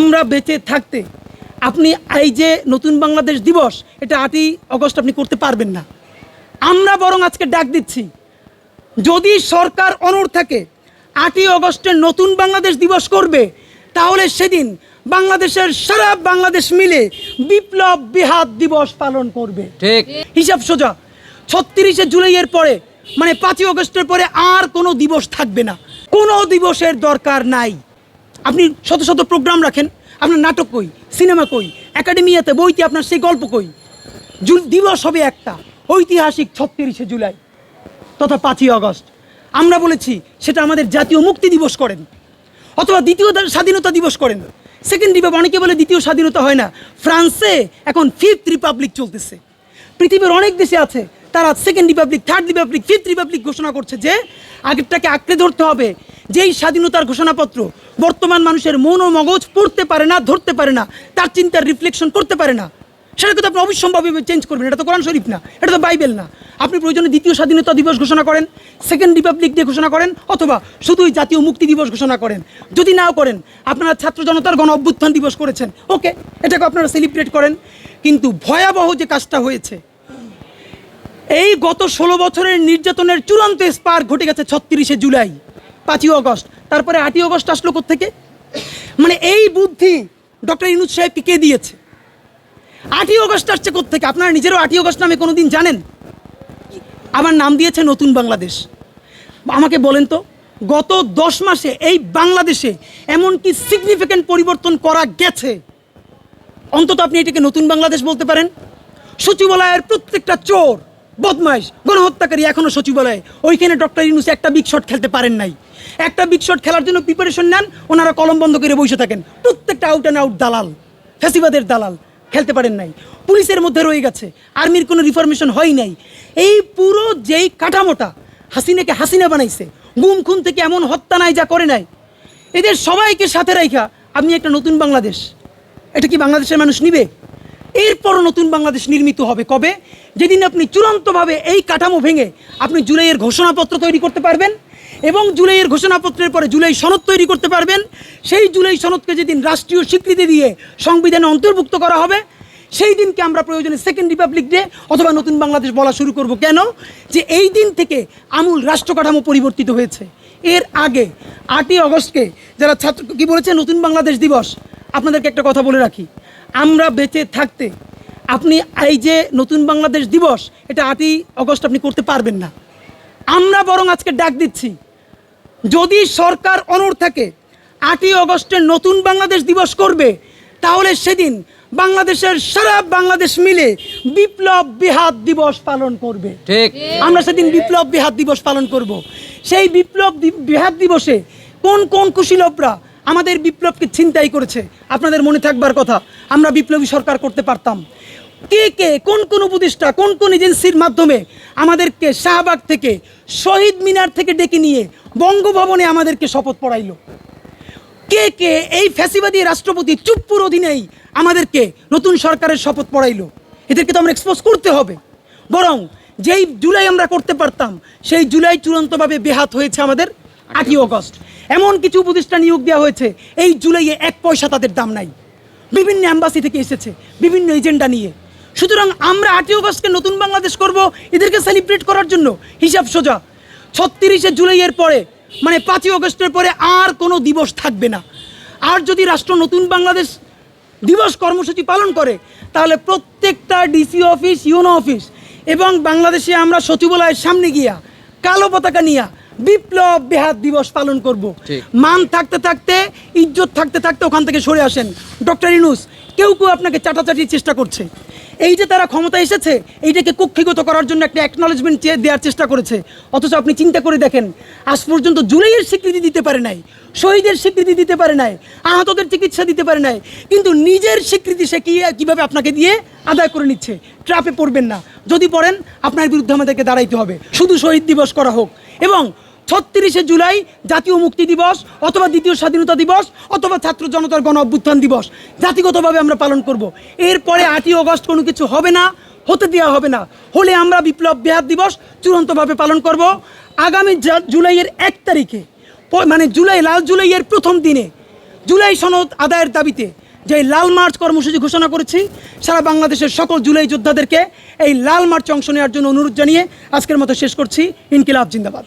আমরা বেঁচে থাকতে আপনি এই যে নতুন বাংলাদেশ দিবস এটা আটই অগস্ট আপনি করতে পারবেন না। আমরা বরং আজকে ডাক দিচ্ছি যদি সরকার অনড় থাকে আটই অগস্টের নতুন বাংলাদেশ দিবস করবে তাহলে সেদিন বাংলাদেশের সারা বাংলাদেশ মিলে বিপ্লব বিহাত দিবস পালন করবে। ঠিক। হিসাব সোজা ছত্রিশে জুলাইয়ের পরে মানে পাঁচই অগস্টের পরে আর কোনো দিবস থাকবে না। কোনো দিবসের দরকার নাই। আপনি শত শত প্রোগ্রাম রাখেন, আপনার নাটক কই সিনেমা কই একাডেমিয়াতে বইতে আপনার সেই গল্প কই? দিবস হবে একটা, ঐতিহাসিক ছত্রিশে জুলাই তথা পাঁচই অগস্ট আমরা বলেছি সেটা আমাদের জাতীয় মুক্তি দিবস করেন, অথবা দ্বিতীয় স্বাধীনতা দিবস করেন। সেকেন্ড রিপাব অনেকে বলে দ্বিতীয় স্বাধীনতা হয় না। ফ্রান্সে এখন ফিফথ রিপাবলিক চলতেছে। পৃথিবীর অনেক দেশে আছে, তারা second republic third republic fifth republic ঘোষণা করছে যে আগেরটাকে আঁকড়ে ধরতে হবে। যেই স্বাধীনতার ঘোষণাপত্র বর্তমান মানুষের মন ও মগজ পড়তে পারে না, ধরতে পারে না, তার চিন্তার রিফ্লেকশন করতে পারে না। সেটাকে তো আপনি অবশ্যম্ভাবে চেঞ্জ করবেন। এটা তো কোরআন শরীফ না, এটা তো বাইবেল না। আপনি প্রয়োজনে দ্বিতীয় স্বাধীনতা দিবস ঘোষণা করেন সেকেন্ড রিপাবলিক ডে ঘোষণা করেন, অথবা শুধুই জাতীয় মুক্তি দিবস ঘোষণা করেন। যদি নাও করেন, আপনারা ছাত্র জনতার গণ অভ্যুত্থান দিবস করেছেন। ওকে, এটাকে আপনারা সেলিব্রেট করেন। কিন্তু ভয়াবহ যে কাজটা হয়েছে, এই গত ষোলো বছরের নির্যাতনের চূড়ান্ত স্পার ঘটে গেছে ছত্রিশে জুলাই, পাঁচই অগস্ট তারপরে আটই অগস্ট আসলো থেকে মানে এই বুদ্ধি ডক্টর ইনুজ সাহেব কে দিয়েছে? আটই অগস্ট আসছে থেকে আপনারা নিজেরও আটই অগস্ট নামে কোনো দিন জানেন? আমার নাম দিয়েছে নতুন বাংলাদেশ। আমাকে বলেন তো, গত দশ মাসে এই বাংলাদেশে এমন কি সিগনিফিক্যান্ট পরিবর্তন করা গেছে? অন্তত আপনি এটাকে নতুন বাংলাদেশ বলতে পারেন। সচিবালয়ের প্রত্যেকটা চোর, বদমাইশ, গণহত্যাকারী এখনও সচিবালয়ে। ওইখানে ডক্টর ইউনুস একটা বিগ শট খেলতে পারেন নাই। একটা বিগ শট খেলার জন্য প্রিপারেশন নেন, ওনারা কলম বন্ধ করে বসে থাকেন। প্রত্যেকটা আউট অ্যান্ড আউট দালাল ফ্যাসিবাদের দালাল, খেলতে পারেন নাই। পুলিশের মধ্যে রয়ে গেছে আর্মির কোনো রিফরমেশন হয় নাই। এই পুরো যেই কাঠামোটা হাসিনাকে হাসিনা বানাইছে, গুম খুন থেকে এমন হত্যা নাই যা করে নাই। এদের সবাইকে সাথে রাইখা, আপনি একটা নতুন বাংলাদেশ। এটা কি বাংলাদেশের মানুষ নিবে? এরপর নতুন বাংলাদেশ নির্মিত হবে কবে? যেদিন আপনি চূড়ান্তভাবে এই কাঠামো ভেঙে আপনি জুলাইয়ের ঘোষণাপত্র তৈরি করতে পারবেন এবং জুলাইয়ের ঘোষণাপত্রের পরে জুলাই সনদ তৈরি করতে পারবেন। সেই জুলাই সনদকে যেদিন রাষ্ট্রীয় স্বীকৃতি দিয়ে সংবিধানে অন্তর্ভুক্ত করা হবে, সেই দিনকে আমরা প্রয়োজনে সেকেন্ড রিপাবলিক ডে অথবা নতুন বাংলাদেশ বলা শুরু করব। কেন? যে এই দিন থেকে আমূল রাষ্ট্র কাঠামো পরিবর্তিত হয়েছে। এর আগে আটই অগস্টকে যারা ছাত্র কি বলেছে? নতুন বাংলাদেশ দিবস। আপনাদেরকে একটা কথা বলে রাখি। আমরা বেঁচে থাকতে আপনি এই যে নতুন বাংলাদেশ দিবস, এটা আটই অগস্ট আপনি করতে পারবেন না। আমরা বরং আজকে ডাক দিচ্ছি। যদি সরকার অনড় থাকে আটই অগস্টের নতুন বাংলাদেশ দিবস করবে তাহলে সেদিন বাংলাদেশের সারা বাংলাদেশ মিলে বিপ্লব বিহাত দিবস পালন করবে। ঠিক। আমরা সেদিন বিপ্লব বিহাত দিবস পালন করব। সেই বিপ্লব বিহাত দিবসে কোন কোন কুশীলভরা আমাদের বিপ্লবকে ছিনতাই করেছে? আপনাদের মনে থাকবার কথা আমরা বিপ্লবী সরকার করতে পারতাম। কে কে, কোন কোন উপদেষ্টা, কোন কোন এজেন্সির মাধ্যমে আমাদেরকে শাহবাগ থেকে, শহীদ মিনার থেকে ডেকে নিয়ে বঙ্গভবনে আমাদেরকে শপথ পড়াইল? কে কে এই ফ্যাসিবাদী রাষ্ট্রপতি চুপ্পুর অধীনেই আমাদেরকে নতুন সরকারের শপথ পড়াইলো? এদেরকে তো আমরা এক্সপোজ করতে হবে। বরং যেই জুলাই আমরা করতে পারতাম, সেই জুলাই চূড়ান্তভাবে বেহাত হয়েছে আমাদের আটই অগস্ট। এমন কিছু উপদেষ্টা নিয়োগ দেওয়া হয়েছে, এই জুলাইয়ে এক পয়সা তাদের দাম নাই। বিভিন্ন অ্যাম্বাসি থেকে এসেছে, বিভিন্ন এজেন্ডা নিয়ে। সুতরাং আমরা আটই অগস্টকে নতুন বাংলাদেশ করব, এদেরকে সেলিব্রেট করার জন্য। হিসাব সোজা। ছত্রিশে জুলাইয়ের পরে মানে পাঁচই অগস্টের পরে আর কোনো দিবস থাকবে না। আর যদি রাষ্ট্র নতুন বাংলাদেশ দিবস কর্মসূচি পালন করে, তাহলে প্রত্যেকটা ডিসি অফিস, ইউনো অফিস এবং বাংলাদেশে আমরা সচিবালয়ের সামনে গিয়া কালো পতাকা নিয়া বিপ্লব বেহাত দিবস পালন করব। মান থাকতে থাকতে ইজ্জত থাকতে থাকতে ওখান থেকে সরে আসেন। ডক্টর ইনুস কেউ কেউ আপনাকে চাটাচাটির চেষ্টা করছে। এই যে তারা ক্ষমতা এসেছে এইটাকে কক্ষিগত করার জন্য একটা অ্যাকনলেজমেন্ট দেওয়ার চেষ্টা করেছে। অথচ আপনি চিন্তা করে দেখেন আজ পর্যন্ত জুলাইয়ের স্বীকৃতি দিতে পারে নাই শহীদের স্বীকৃতি দিতে পারে নাই আহতদের চিকিৎসা দিতে পারে নাই কিন্তু নিজের স্বীকৃতি সে কি কীভাবে আপনাকে দিয়ে আদায় করে নিচ্ছে? ট্রাপে পড়বেন না। যদি পড়েন আপনার বিরুদ্ধে আমাদেরকে দাঁড়াইতে হবে। শুধু শহীদ দিবস করা হোক। এবং ছত্রিশে জুলাই জাতীয় মুক্তি দিবস অথবা দ্বিতীয় স্বাধীনতা দিবস অথবা ছাত্র জনতার গণ অভ্যুত্থান দিবস। জাতিগতভাবে আমরা পালন করব। এরপরে আটই অগস্ট কোনো কিছু হবে না, হতে দেওয়া হবে না। হলে আমরা বিপ্লব বেহাত দিবস চূড়ান্তভাবে পালন করব। আগামী জুলাইয়ের এক তারিখে মানে জুলাই, লাল জুলাইয়ের প্রথম দিনে, জুলাই সনদ আদায়ের দাবিতে যে লাল মার্চ কর্মসূচি ঘোষণা করেছি, সারা বাংলাদেশের সকল জুলাই যোদ্ধাদেরকে এই লাল মার্চে অংশ নেওয়ার জন্য অনুরোধ জানিয়ে আজকের মতো শেষ করছি। ইনকিলাব, জিন্দাবাদ।